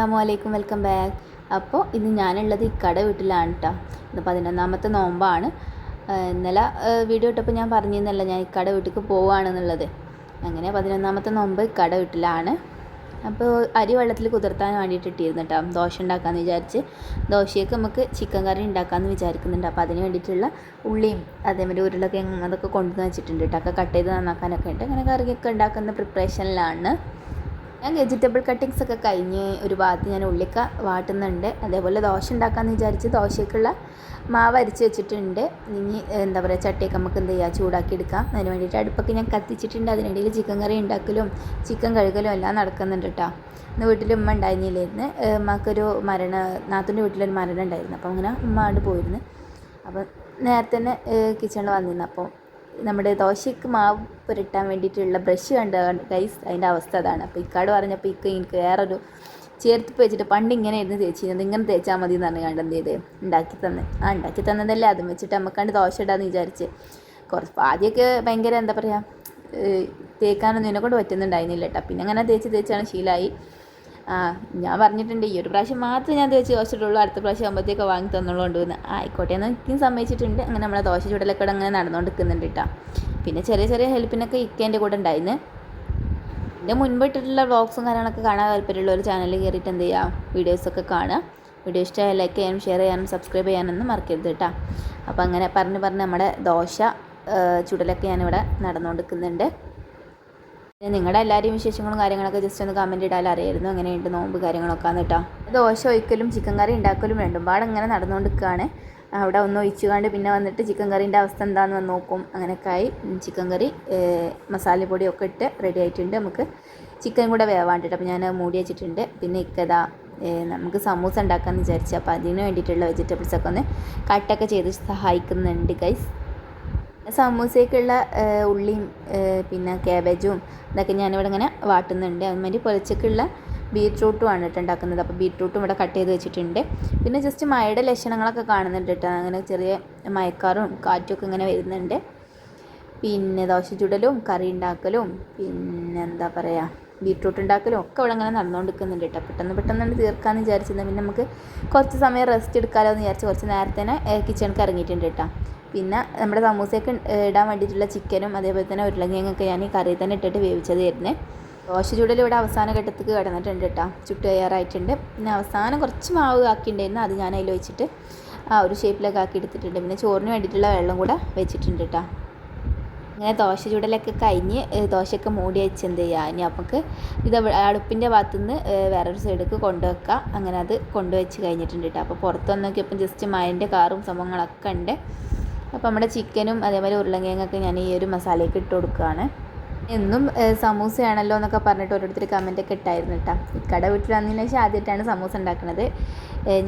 അസ്സാം വലൈക്കും welcome back. അപ്പോൾ ഇന്ന് ഞാനുള്ളത് ഇക്കട വീട്ടിലാണ് കേട്ടോ ഇന്ന് പതിനൊന്നാമത്തെ നോമ്പാണ്. ഇന്നലെ വീഡിയോ ഇട്ടപ്പോൾ ഞാൻ പറഞ്ഞിരുന്നല്ല ഞാൻ ഇക്കട വീട്ടിലേക്ക് പോവുകയാണെന്നുള്ളത് അങ്ങനെ പതിനൊന്നാമത്തെ നോമ്പ് ഇക്കട വീട്ടിലാണ്. അപ്പോൾ അരി വെള്ളത്തിൽ കുതിർത്താൻ വേണ്ടിയിട്ട് ഇട്ടിരുന്നു കേട്ടോ ദോശ ഉണ്ടാക്കാമെന്ന് വിചാരിച്ച് ദോശയൊക്കെ നമുക്ക് ചിക്കൻ കറി ഉണ്ടാക്കാമെന്ന് വിചാരിക്കുന്നുണ്ട്. അപ്പോൾ അതിന് വേണ്ടിയിട്ടുള്ള ഉള്ളിയും അതേമാതിരി ഉരുളൊക്കെ അതൊക്കെ കൊണ്ടുവന്ന് വെച്ചിട്ടുണ്ട് കേട്ടോ ഒക്കെ കട്ട് ചെയ്ത് നന്നാക്കാനൊക്കെ ഉണ്ട്. അങ്ങനെ കറിയൊക്കെ ഉണ്ടാക്കുന്ന പ്രിപ്പറേഷനിലാണ് ഞാൻ വെജിറ്റബിൾ കട്ടിങ്സ് ഒക്കെ കഴിഞ്ഞ് ഒരു ഭാഗത്ത് ഞാൻ ഉള്ളിക്ക വാട്ടുന്നുണ്ട്. അതേപോലെ ദോശ ഉണ്ടാക്കാമെന്ന് വിചാരിച്ച് ദോശയ്ക്കുള്ള മാവ് അരിച്ച് വെച്ചിട്ടുണ്ട്. ഇനി എന്താ പറയുക ചട്ടിയൊക്കെ നമുക്ക് എന്ത് ചെയ്യുക ചൂടാക്കി എടുക്കാം. അതിന് വേണ്ടിയിട്ട് അടുപ്പൊക്കെ ഞാൻ കത്തിച്ചിട്ടുണ്ട്. അതിനിടയിൽ ചിക്കൻ കറി ഉണ്ടാക്കലും ചിക്കൻ കഴുകലും എല്ലാം നടക്കുന്നുണ്ട് കേട്ടോ ഇന്ന് വീട്ടിൽ ഉമ്മ ഉണ്ടായിരുന്നില്ലായിരുന്നു ഉമ്മക്കൊരു മരണ നാത്തൂന്റെ വീട്ടിലൊരു മരണം ഉണ്ടായിരുന്നു. അപ്പോൾ അങ്ങനെ ഉമ്മ അവിടെ പോയിരുന്നു. അപ്പോൾ നേരത്തെ തന്നെ കിച്ചണിൽ വന്നിരുന്നു. അപ്പോൾ നമ്മുടെ ദോശയ്ക്ക് മാവ് പുരട്ടാൻ വേണ്ടിയിട്ടുള്ള ബ്രഷ് കണ്ട ഗൈസ് അതിന്റെ അവസ്ഥ അതാണ്. അപ്പോൾ ഇക്കാട് പറഞ്ഞപ്പോൾ ഇക്ക എനിക്ക് വേറൊരു ചേർത്ത് വെച്ചിട്ട് പണ്ട് ഇങ്ങനെ ആയിരുന്നു തേച്ചിരുന്നത്. ഇങ്ങനെ തേച്ചാൽ മതി എന്ന് പറഞ്ഞ് എന്ത് ചെയ്ത്? ഉണ്ടാക്കി തന്നെ. ആ ഉണ്ടാക്കി തന്നതല്ലേ. അതും വെച്ചിട്ട് നമുക്കാണ്ട് ദോശ ഇടാന്ന് വിചാരിച്ച്. കുറച്ച് ആദ്യമൊക്കെ ഭയങ്കര എന്താ പറയുക തേക്കാനൊന്നും ഇതിനെ കൊണ്ട് പറ്റുന്നുണ്ടായിരുന്നില്ല കേട്ടോ. പിന്നെ അങ്ങനെ തേച്ച് തേച്ചാണ് ശീലമായി ഞാൻ പറഞ്ഞിട്ടുണ്ട് ഈ ഒരു പ്രാവശ്യം മാത്രമേ ഞാൻ തേച്ച് ദോശയിട്ടുള്ളൂ അടുത്ത പ്രാവശ്യം ആകുമ്പോഴത്തേക്ക് വാങ്ങി തന്നോളൂ കൊണ്ടുവന്ന് ആയിക്കോട്ടെ എന്ന് ഇക്കും സമ്മതിച്ചിട്ടുണ്ട്. അങ്ങനെ നമ്മളെ ദോശ ചുടലൊക്കെ അങ്ങനെ നടന്നുകൊണ്ട് നിൽക്കുന്നുണ്ട് കേട്ടോ. പിന്നെ ചെറിയ ചെറിയ ഹെൽപ്പിനൊക്കെ ഇക്കേന്റെ കൂടെ ഉണ്ടായിരുന്നു. എന്റെ മുൻപിട്ടിട്ടുള്ള വ്ളോഗ്സും കാര്യങ്ങളൊക്കെ കാണാൻ താല്പര്യമുള്ള ഒരു ചാനലിൽ കയറിയിട്ട് എന്ത് ചെയ്യുക വീഡിയോസൊക്കെ കാണുക. വീഡിയോ ഇഷ്ടമായ ലൈക്ക് ചെയ്യാനും ഷെയർ ചെയ്യാനും സബ്സ്ക്രൈബ് ചെയ്യാനൊന്നും മറക്കരുത് കേട്ടോ. അപ്പോൾ അങ്ങനെ പറഞ്ഞ് പറഞ്ഞ് നമ്മുടെ ദോശ ആ, ചുടലൊക്കെ ഞാനിവിടെ നടന്നുകൊണ്ടിരിക്കുന്നുണ്ട് നിങ്ങളുടെ എല്ലാവരെയും വിശേഷങ്ങളും കാര്യങ്ങളൊക്കെ ജസ്റ്റ് ഒന്ന് കമന്റ് ഇടാൻ അറിയായിരുന്നു. അങ്ങനെയുണ്ട് നോമ്പ് കാര്യങ്ങളൊക്കെ ആണ് കേട്ടോ ദോശ ഒഴിക്കലും ചിക്കൻ കറി ഉണ്ടാക്കലും വേണ്ടും പാടെ ഇങ്ങനെ നടന്നുകൊണ്ടിരിക്കുകയാണ് അവിടെ ഒന്ന് ഒഴിച്ചുകൊണ്ട് പിന്നെ വന്നിട്ട് ചിക്കൻ കറീന്റെ അവസ്ഥ എന്താണെന്ന് വന്ന് നോക്കും. അങ്ങനെയൊക്കെ ആയി. ചിക്കൻ കറി മസാലപ്പൊടിയൊക്കെ ഇട്ട് റെഡി ആയിട്ടുണ്ട് നമുക്ക്. ചിക്കൻ കൂടെ വേവാണ്ടിട്ട് അപ്പോൾ ഞാൻ മൂടി വെച്ചിട്ടുണ്ട്. പിന്നെ ഇക്കതാ നമുക്ക് സമൂസ ഉണ്ടാക്കാമെന്ന് വിചാരിച്ചു. അപ്പോൾ അതിന് വേണ്ടിയിട്ടുള്ള വെജിറ്റബിൾസൊക്കെ ഒന്ന് കട്ടൊക്കെ ചെയ്ത് സഹായിക്കുന്നുണ്ട് ഗൈസ് സമൂസയ്ക്കുള്ള ഏഹ്, ഉള്ളിയും പിന്നെ ക്യാബേജും ഇതൊക്കെ ഞാനിവിടെ ഇങ്ങനെ വാട്ടുന്നുണ്ട്. അതുമാതിരി പൊളിച്ചക്കുള്ള ബീട്രൂട്ടും ആണ് കേട്ടോ ഉണ്ടാക്കുന്നത്. അപ്പോൾ ബീറ്റ്റൂട്ടും ഇവിടെ കട്ട് ചെയ്ത് വെച്ചിട്ടുണ്ട്. പിന്നെ ജസ്റ്റ് മഴയുടെ ലക്ഷണങ്ങളൊക്കെ കാണുന്നുണ്ട് കേട്ടോ. അങ്ങനെ ചെറിയ മയക്കാറും കാറ്റും ഒക്കെ ഇങ്ങനെ വരുന്നുണ്ട്. പിന്നെ ദോശ ചുടലും കറി ഉണ്ടാക്കലും പിന്നെ എന്താ പറയുക ബീട്രൂട്ട് ഉണ്ടാക്കലും ഒക്കെ ഇവിടെ അങ്ങനെ നടന്നുകൊണ്ടിരിക്കുന്നുണ്ട് കേട്ടോ. പെട്ടെന്ന് പെട്ടെന്ന് തന്നെ തീർക്കാമെന്ന് വിചാരിച്ചിരുന്നത് പിന്നെ നമുക്ക് കുറച്ച് സമയം റെസ്റ്റ് എടുക്കാമല്ലോ എന്ന് വിചാരിച്ച് കുറച്ച് നേരത്തെ തന്നെ കിച്ചണിക്ക് ഇറങ്ങിയിട്ടുണ്ട് കേട്ടോ. പിന്നെ നമ്മുടെ സമൂസയൊക്കെ ഇടാൻ വേണ്ടിയിട്ടുള്ള ചിക്കനും അതേപോലെ തന്നെ ഉരുളക്കിഴങ്ങൊക്കെ ഞാൻ ഈ കറിയിൽ തന്നെ ഇട്ടിട്ട് വേവിച്ചതായിരുന്നു ദോശ ചൂടൽ ഇവിടെ അവസാന ഘട്ടത്തേക്ക് കിടന്നിട്ടുണ്ട് കേട്ടോ. ചുട്ട് തയ്യാറായിട്ടുണ്ട്. പിന്നെ അവസാനം കുറച്ച് മാവ് ആക്കിയിട്ടുണ്ടായിരുന്നു. അത് ഞാൻ അതിൽ വെച്ചിട്ട് ആ ഒരു ഷേപ്പിലൊക്കെ ആക്കി എടുത്തിട്ടുണ്ട്. പിന്നെ ചോറിന് വേണ്ടിയിട്ടുള്ള വെള്ളം കൂടെ വെച്ചിട്ടുണ്ട് കേട്ടോ. അങ്ങനെ ദോശ ചുടലൊക്കെ കഴിഞ്ഞ് ദോശയൊക്കെ മൂടി വെച്ച് എന്ത് ചെയ്യുക ഇനി നമുക്ക് ഇത് അടുപ്പിന്റെ ഭാഗത്തു നിന്ന് വേറൊരു സൈഡിലേക്ക് കൊണ്ടുവെക്കാം. അങ്ങനെ അത് കൊണ്ടുവച്ച് കഴിഞ്ഞിട്ടുണ്ട് കേട്ടോ. അപ്പോൾ പുറത്ത് വന്നൊക്കെ ഇപ്പം ജസ്റ്റ് മഴന്റെ കാറും സംഭവങ്ങളൊക്കെ ഉണ്ട്. അപ്പോൾ നമ്മുടെ ചിക്കനും അതേപോലെ ഉരുളങ്കിഴങ്ങൊക്കെ ഞാൻ ഈ ഒരു മസാലയ്ക്ക് ഇട്ട് കൊടുക്കുകയാണ്. എന്നും സമൂസയാണല്ലോ എന്നൊക്കെ പറഞ്ഞിട്ട് ഓരോരുത്തർ കമന്റൊക്കെ ഇട്ടായിരുന്നു കേട്ടോ. ഇക്കട വീട്ടിൽ വന്നതിന് ശേഷം ആദ്യമായിട്ടാണ് സമൂസ ഉണ്ടാക്കുന്നത്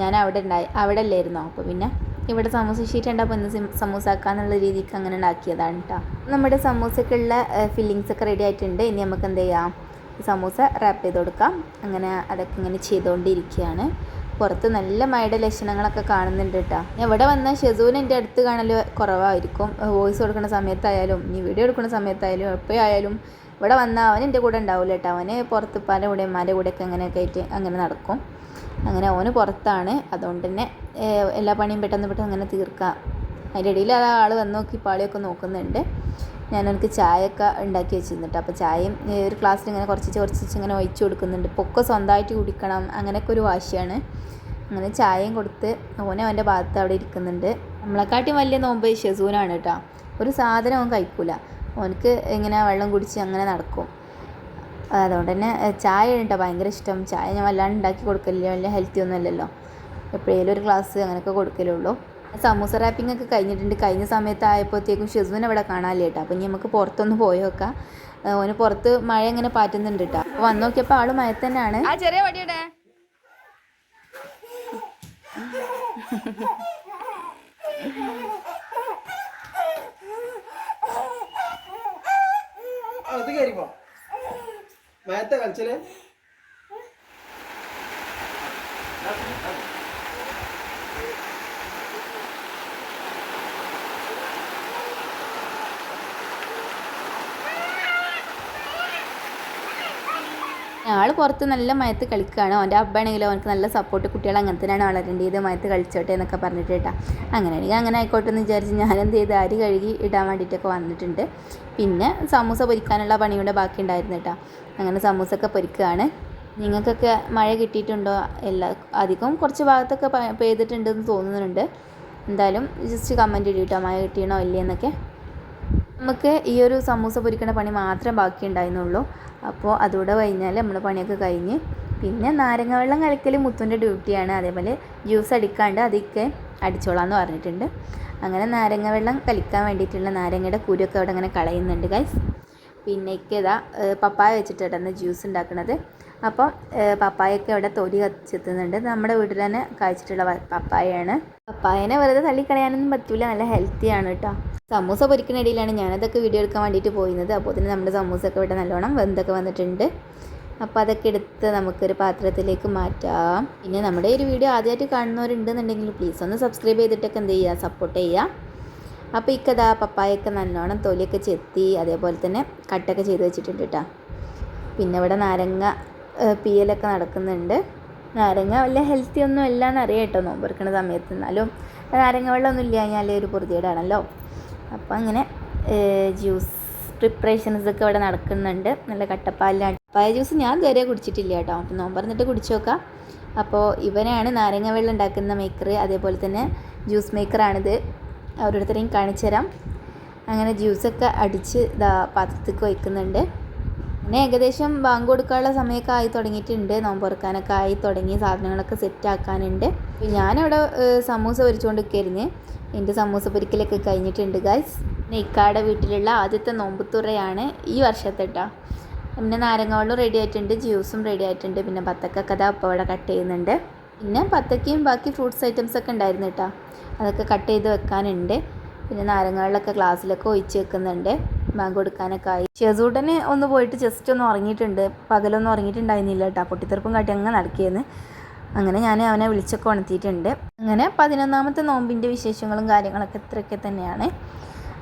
ഞാൻ അവിടെ ഉണ്ടായി അവിടെ അല്ലായിരുന്നോ അപ്പോൾ പിന്നെ ഇവിടെ സമൂസ ഷീറ്റ് ഉണ്ടാകുമ്പോൾ ഇന്ന് സിം- സമൂസ ആക്കാന്നുള്ള രീതിക്ക് അങ്ങനെ ഉണ്ടാക്കിയതാണ് കേട്ടോ. നമ്മുടെ സമൂസക്കുള്ള ഫില്ലിങ്സ് ഒക്കെ റെഡി ആയിട്ടുണ്ട്. ഇനി നമുക്ക് എന്ത് ചെയ്യാം? സമൂസ റാപ്പ് ചെയ്ത് കൊടുക്കാം. അങ്ങനെ അതൊക്കെ ഇങ്ങനെ ചെയ്തുകൊണ്ടിരിക്കുകയാണ് പുറത്ത് നല്ല മഴയുടെ ലക്ഷണങ്ങളൊക്കെ കാണുന്നുണ്ട് കേട്ടോ ഇവിടെ വന്ന ഷെസൂന് എന്റെ അടുത്ത് കാണൽ കുറവായിരിക്കും. വോയിസ് കൊടുക്കുന്ന സമയത്തായാലും ഇനി വീഡിയോ എടുക്കുന്ന സമയത്തായാലും എപ്പോഴായാലും ഇവിടെ വന്നാൽ അവൻ എന്റെ കൂടെ ഉണ്ടാവില്ല കേട്ടോ അവന് പുറത്ത് പല കൂടെ ഉമ്മാന്റെ കൂടെയൊക്കെ അങ്ങനെയൊക്കെ ആയിട്ട് അങ്ങനെ നടക്കും. അങ്ങനെ ഓന് പുറത്താണ്. അതുകൊണ്ട് തന്നെ എല്ലാ പണിയും പെട്ടെന്ന് പെട്ടെന്ന് അങ്ങനെ തീർക്കാം. അതിന്റെ ഇടയിൽ ആ ആൾ വന്ന് നോക്കി പാളിയൊക്കെ നോക്കുന്നുണ്ട്. ഞാൻ എനിക്ക് ചായയൊക്കെ ഉണ്ടാക്കി വെച്ചിരുന്നിട്ട്. അപ്പോൾ ചായയും ഒരു ഗ്ലാസ്സിൽ ഇങ്ങനെ കുറച്ച് കുറച്ച് ഇങ്ങനെ ഒഴിച്ചു കൊടുക്കുന്നുണ്ട്. പൊക്കെ സ്വന്തമായിട്ട് കുടിക്കണം. അങ്ങനെയൊക്കെ ഒരു വാശിയാണ്. അങ്ങനെ ചായയും കൊടുത്ത് ഓനെ അവന്റെ ഭാഗത്ത് അവിടെ ഇരിക്കുന്നുണ്ട്. നമ്മളെക്കാട്ടിയും വലിയ നോമ്പ് ഷെസൂനാണ് കേട്ടോ. ഒരു സാധനം അവൻ കഴിക്കൂല. ഓനക്ക് ഇങ്ങനെ വെള്ളം കുടിച്ച് അങ്ങനെ നടക്കും. അതുകൊണ്ട് തന്നെ ചായ കേട്ടോ ഭയങ്കര ഇഷ്ടം. ചായ ഞാൻ വല്ലാണ്ട് ഉണ്ടാക്കി കൊടുക്കലില്ല. വലിയ ഹെൽത്തി ഒന്നും എപ്പോഴേലും ഒരു ഗ്ലാസ് അങ്ങനെയൊക്കെ കൊടുക്കലുള്ളൂ. സമൂസ റാപ്പിംഗ് ഒക്കെ കഴിഞ്ഞിട്ടുണ്ട്. കഴിഞ്ഞ സമയത്ത് ആയപ്പോഴത്തേക്കും ഷിസുവിനെ ഇവിടെ കാണാനില്ല കേട്ടോ അപ്പം ഇനി നമുക്ക് പുറത്തൊന്ന് പോയി നോക്കാം. ഓന് പുറത്ത് മഴ ഇങ്ങനെ പാറ്റുന്നുണ്ട് കേട്ടോ അപ്പോൾ വന്നു നോക്കിയപ്പോൾ ആൾ മഴ തന്നെയാണ്. ആ ചെറിയ വടിയുടെ. അത് കയറിപ്പോ മയത്തെ കളിച്ചല്ലേ ആൾ പുറത്ത് നല്ല മയത്ത് കളിക്കുകയാണ് അവന്റെ അബ്ബാണെങ്കിലും അവനക്ക് നല്ല സപ്പോർട്ട് കുട്ടികൾ അങ്ങനെ തന്നെയാണ് വളരേണ്ടത് മയത്ത് കളിച്ചോട്ടെ എന്നൊക്കെ പറഞ്ഞിട്ട് കേട്ടോ. അങ്ങനെയാണെങ്കിൽ അങ്ങനെ ആയിക്കോട്ടെ എന്ന് വിചാരിച്ച് ഞാൻ എന്ത് ചെയ്ത് അരി കഴുകി ഇടാൻ വേണ്ടിയിട്ടൊക്കെ വന്നിട്ടുണ്ട്. പിന്നെ സമൂസ പൊരിക്കാനുള്ള പണിയുടെ ബാക്കി ഉണ്ടായിരുന്നു കേട്ടോ. അങ്ങനെ സമൂസൊക്കെ പൊരിക്കുകയാണ് നിങ്ങൾക്കൊക്കെ മഴ കിട്ടിയിട്ടുണ്ടോ? എല്ലാ അധികം കുറച്ച് ഭാഗത്തൊക്കെ പെയ്തിട്ടുണ്ടെന്ന് തോന്നുന്നുണ്ട്. എന്തായാലും ജസ്റ്റ് കമന്റ് ഇടിയിട്ടോ മഴ കിട്ടിയണോ ഇല്ലേ എന്നൊക്കെ. നമുക്ക് ഈ ഒരു സമൂസ പൊരിക്കണ പണി മാത്രം ബാക്കി ഉണ്ടായിരുന്നുള്ളൂ അപ്പോൾ അതുകൂടെ കഴിഞ്ഞാൽ നമ്മൾ പണിയൊക്കെ കഴിഞ്ഞ് പിന്നെ നാരങ്ങ വെള്ളം കലക്കൽ മുത്തുന്റെ ഡ്യൂട്ടിയാണ്. അതേപോലെ ജ്യൂസ് അടിക്കാണ്ട് അതൊക്കെ അടിച്ചോളാന്ന് പറഞ്ഞിട്ടുണ്ട്. അങ്ങനെ നാരങ്ങ വെള്ളം കലിക്കാൻ വേണ്ടിയിട്ടുള്ള നാരങ്ങയുടെ കുരുവൊക്കെ അവിടെ അങ്ങനെ കളയുന്നുണ്ട് ഗൈസ് പിന്നെ ഇതാ പപ്പായ വെച്ചിട്ടാണ് ജ്യൂസ് ഉണ്ടാക്കുന്നത് അപ്പം പപ്പായൊക്കെ അവിടെ തൊലി കത്തിച്ചെത്തുന്നുണ്ട്. നമ്മുടെ വീട്ടിൽ തന്നെ കായ്ച്ചിട്ടുള്ള പപ്പായയാണ് പപ്പായനെ വെറുതെ തള്ളിക്കളയാനൊന്നും പറ്റില്ല നല്ല ഹെൽത്തിയാണ് കേട്ടോ. സമൂസ പൊരിക്കുന്നിടയിലാണ് ഞാനതൊക്കെ വീഡിയോ എടുക്കാൻ വേണ്ടിയിട്ട് പോയിരുന്നത്. അപ്പോൾ തന്നെ നമ്മുടെ സമൂസൊക്കെ ഇവിടെ നല്ലോണം വെന്തൊക്കെ വന്നിട്ടുണ്ട്. അപ്പോൾ അതൊക്കെ എടുത്ത് നമുക്കൊരു പാത്രത്തിലേക്ക് മാറ്റാം. പിന്നെ നമ്മുടെ ഒരു വീഡിയോ ആദ്യമായിട്ട് കാണുന്നവരുണ്ടെന്നുണ്ടെങ്കിൽ പ്ലീസ് ഒന്ന് സബ്സ്ക്രൈബ് ചെയ്തിട്ടൊക്കെ എന്ത് ചെയ്യുക സപ്പോർട്ട് ചെയ്യുക. അപ്പോൾ ഇക്കതാ പപ്പായൊക്കെ നല്ലോണം തൊലിയൊക്കെ ചെത്തി അതേപോലെ തന്നെ കട്ടൊക്കെ ചെയ്ത് വെച്ചിട്ടുണ്ട് കേട്ടോ പിന്നെ ഇവിടെ നാരങ്ങ പിയലൊക്കെ നടക്കുന്നുണ്ട്. നാരങ്ങ വല്ല ഹെൽത്തി ഒന്നും അല്ല എന്നറിയാം കേട്ടോ നോമ്പെടുക്കുന്ന സമയത്ത്. എന്നാലും നാരങ്ങ വെള്ളമൊന്നും ഇല്ല കഴിഞ്ഞാൽ ഒരു പൊറുതിയേടാണല്ലോ അപ്പോൾ അങ്ങനെ ജ്യൂസ് പ്രിപ്പറേഷൻസ് ഒക്കെ ഇവിടെ നടക്കുന്നുണ്ട്. നല്ല കട്ടപ്പാലിലാണ്. പായ ജ്യൂസ് ഞാൻ ഇതുവരെ കുടിച്ചിട്ടില്ല കേട്ടോ. അപ്പോൾ നോമ്പറന്നിട്ട് കുടിച്ചു നോക്കാം. അപ്പോൾ ഇവനാണ് നാരങ്ങ വെള്ളം ഉണ്ടാക്കുന്ന മേക്കർ അതേപോലെ തന്നെ ജ്യൂസ് മേക്കറാണിത് ഓരോരുത്തരെയും കാണിച്ചു തരാം അങ്ങനെ ജ്യൂസൊക്കെ അടിച്ച് ഇതാ പാത്രത്തേക്ക് വയ്ക്കുന്നുണ്ട്. പിന്നെ ഏകദേശം ബാങ്ക് കൊടുക്കാനുള്ള സമയമൊക്കെ ആയി തുടങ്ങിയിട്ടുണ്ട്. നോമ്പ് തുറക്കാനൊക്കെ ആയി തുടങ്ങി. സാധനങ്ങളൊക്കെ സെറ്റ് ആക്കാനുണ്ട്. ഞാനവിടെ സമൂസ പൊരിച്ചുകൊണ്ട് കയറിഞ്ഞ് എന്റെ സമൂസ പൊരിക്കലൊക്കെ കഴിഞ്ഞിട്ടുണ്ട് ഗൈസ് പിന്നെ ഇക്കാടെ വീട്ടിലുള്ള ആദ്യത്തെ നോമ്പുത്തുറയാണ് ഈ വർഷത്തെ പിന്നെ നാരങ്ങ വെള്ളം റെഡി ആയിട്ടുണ്ട് ജ്യൂസും റെഡി ആയിട്ടുണ്ട്. പിന്നെ പത്തക്കൊക്കെ അതാ അപ്പോൾ അവിടെ കട്ട് ചെയ്യുന്നുണ്ട്. പിന്നെ പത്തക്കയും ബാക്കി ഫ്രൂട്ട്സ് ഐറ്റംസ് ഒക്കെ ഉണ്ടായിരുന്നു കേട്ടോ അതൊക്കെ കട്ട് ചെയ്ത് വെക്കാനുണ്ട്. പിന്നെ നാരങ്ങ വെള്ളമൊക്കെ ഗ്ലാസ്സിലൊക്കെ ഒഴിച്ച് വെക്കുന്നുണ്ട്. ബാങ്ക് കൊടുക്കാനൊക്കെ ആയി. ഷെസൂട്ടന് ഒന്ന് പോയിട്ട് ജസ്റ്റ് ഒന്ന് ഉറങ്ങിയിട്ടുണ്ട്. പകലൊന്നും ഉറങ്ങിയിട്ടുണ്ടായിരുന്നില്ല കേട്ടോ പൊട്ടിത്തെറുപ്പും കാട്ടി അങ്ങ് നടക്കിയെന്ന് അങ്ങനെ ഞാൻ അവനെ വിളിച്ചൊക്കെ ഉണർത്തിയിട്ടുണ്ട്. അങ്ങനെ പതിനൊന്നാമത്തെ നോമ്പിന്റെ വിശേഷങ്ങളും കാര്യങ്ങളൊക്കെ ഇത്രയൊക്കെ തന്നെയാണ്.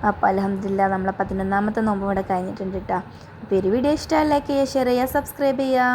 അപ്പോൾ അലഹമില്ല നമ്മളെ പതിനൊന്നാമത്തെ നോമ്പ് ഇവിടെ കഴിഞ്ഞിട്ടുണ്ട് കേട്ടോ അപ്പോൾ ഒരു വീഡിയോ ഇഷ്ടമായി ലൈക്ക് ഷെയർ ചെയ്യുക സബ്സ്ക്രൈബ് ചെയ്യുക.